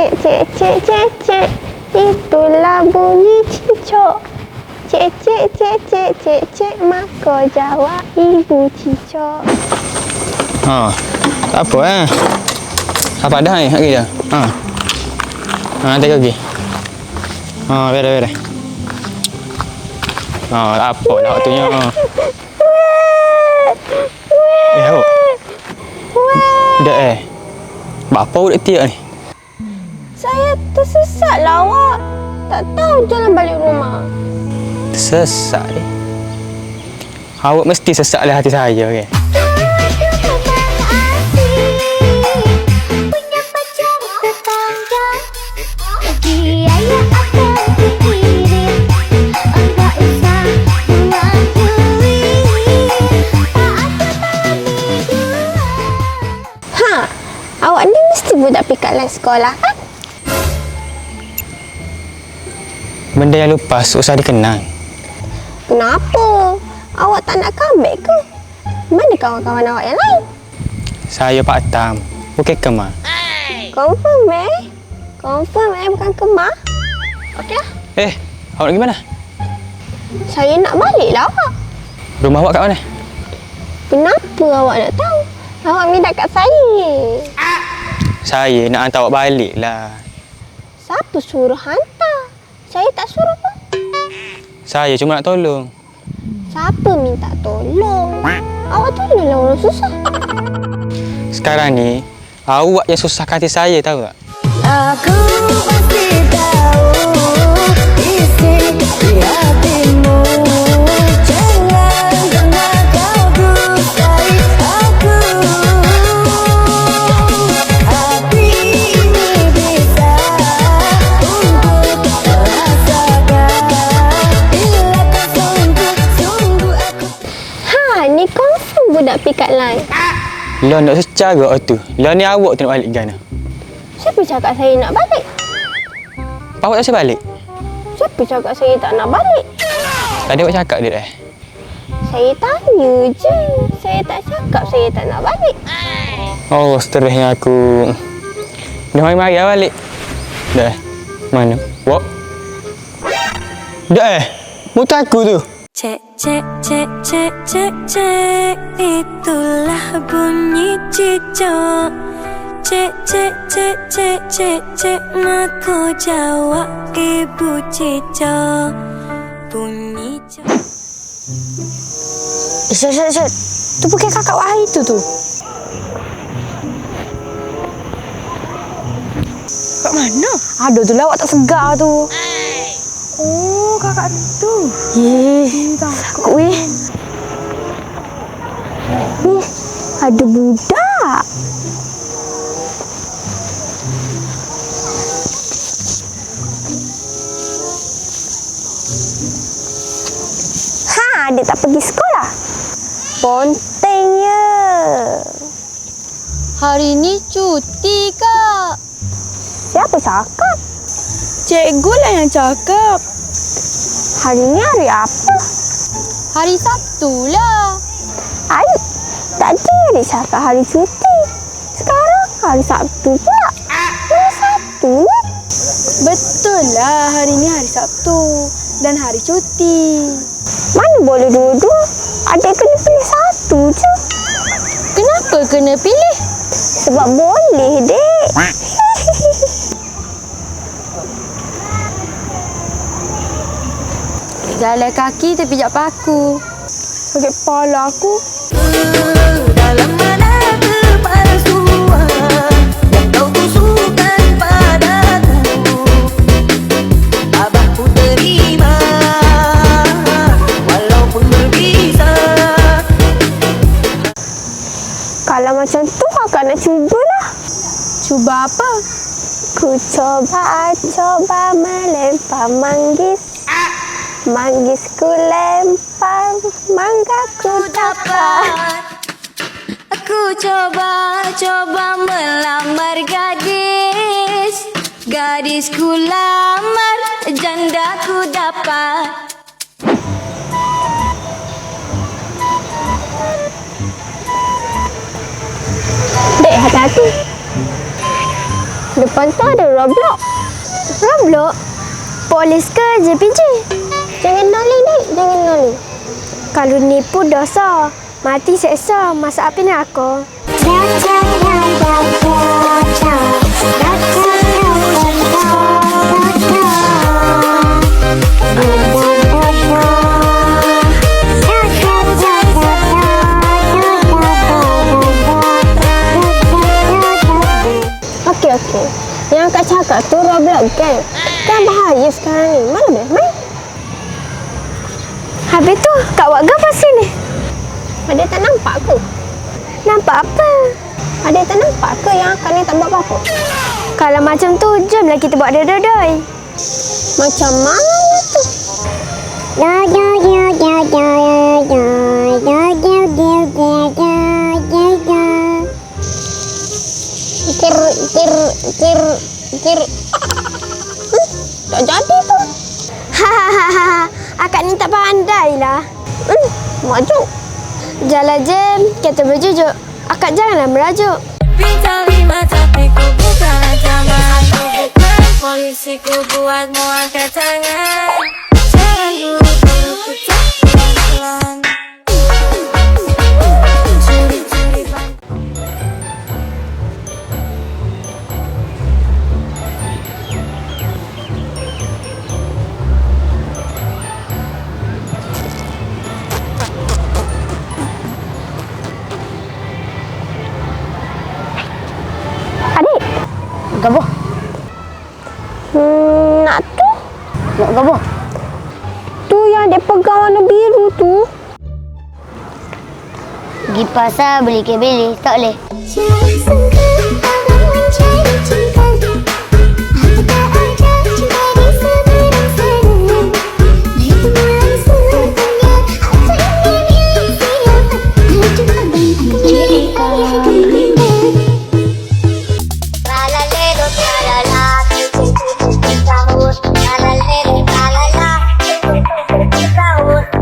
cik, cik, cik, cik, cik. Itulah bunyi cicak. Cik, cik, cik, cik, cik, cik. Maka jawab ibu cicak. Ha. Tak apa eh. Apa dah ni? Lagi dah. Ha. Ha, nanti lagi. Ha, beres beres. Ha, tak apa dah waktunya. Ha. Eh, awak. Dah eh. Bapa udah tiak ni. Saya tersesat lah awak. Tak tahu jalan balik rumah. Sesat ni. Awak mesti sesat lah hati saya kan. Ha, awak ni mesti budak pikat lain sekolah kan? Benda yang lepas usah dikenang. Kenapa? Awak tak nak comeback ke? Mana kawan-kawan awak yang lain? Saya Pak Tam. Bukan kemar. Confirm eh? Confirm eh bukan kemah? Okey lah. Eh, awak nak pergi mana? Saya nak balik lah awak. Rumah awak kat mana? Kenapa awak nak tahu? Awak minta kat saya. Saya nak hantar awak balik lah. Siapa suruh hantar? Saya tak suruh pun. Saya cuma nak tolong. Siapa minta tolong? Awak tolonglah orang susah. Sekarang ni, awak yang susah hati saya tahu tak? Aku pasti tahu isi di Lah nak secara tu. Lah ni awak tu nak balik gana. Siapa cakap saya nak balik? Awak tak saya balik? Siapa cakap saya tak nak balik? Tadi awak cakap dia eh. Saya tanya je. Saya tak cakap saya tak nak balik. Oh, stresnya aku. Dah mari-mari lah balik. Dah. Mana? Wak? Dah eh. Motor aku tu. Cek, cek, cek, cek, cek, cek Itulah bunyi cicak Cek, cek, cek, cek, cek, cek Maka jawab ibu cicak Bunyi cicak Eh, Syed, Syed, Syed. Tu bukan kakak Wahai tu tu. Kat mana? Aduh tu lawak tak segar tu. Oh, kakak tu. Ye, takut weh. Weh, ada budak. Ha, dia tak pergi sekolah. Pontengnya. Hari ni cuti kak Siapa cakap? Cikgu lah yang cakap. Hari ni hari apa? Hari Sabtu lah Hari tadi dia cakap hari cuti. Sekarang hari Sabtu pula. Mana Sabtu ni? Betul lah hari ni hari Sabtu dan hari cuti. Mana boleh dua-dua? Adik kena pilih satu je. Kenapa kena pilih? Sebab boleh, dek. Jalan kaki terpijak paku Sakit kepala aku. Dalam mana kepalsuan Yang kau tusukan padaku Abahku terima Walaupun berbisa Kalau macam tu, kakak nak cubalah. Cuba apa? Ku coba, coba melempar manggis. Manggis ku lempar, mangga ku dapat. Aku coba, coba melamar gadis Gadisku lamar, jandaku dapat Dek, hati-hati. Depan tu ada Roblox. Roblox? Polis ke JPJ? Jangan nolih ni, jangan nolih. Kalau nipu dosa. Mati seksa. Masa apa ni aku? Okey, okey. Yang Kak cakap tu Roblox kan? Kan bahaya sekarang ni. Mana boleh main? Habis tu, Kak buat apa sini? Ada tak nampak ke? Nampak apa? Ada tak nampak ke yang akak ni tak buat apa-apa? Kalau macam tu, jomlah kita buat dodoi. Macam mana tu? Kir, kir, kir, kir. Akak ni tak pandai lah. Hmm, maju. Jalan jam, kita berjujuk. Akak janganlah merajuk. Bintang lima tapi ku bukan bukan polisi ku buatmu angkat tangan Gabuh. Tu yang dia pegang warna biru tu. Pergi pasar beli kebeli, tak boleh. Baju.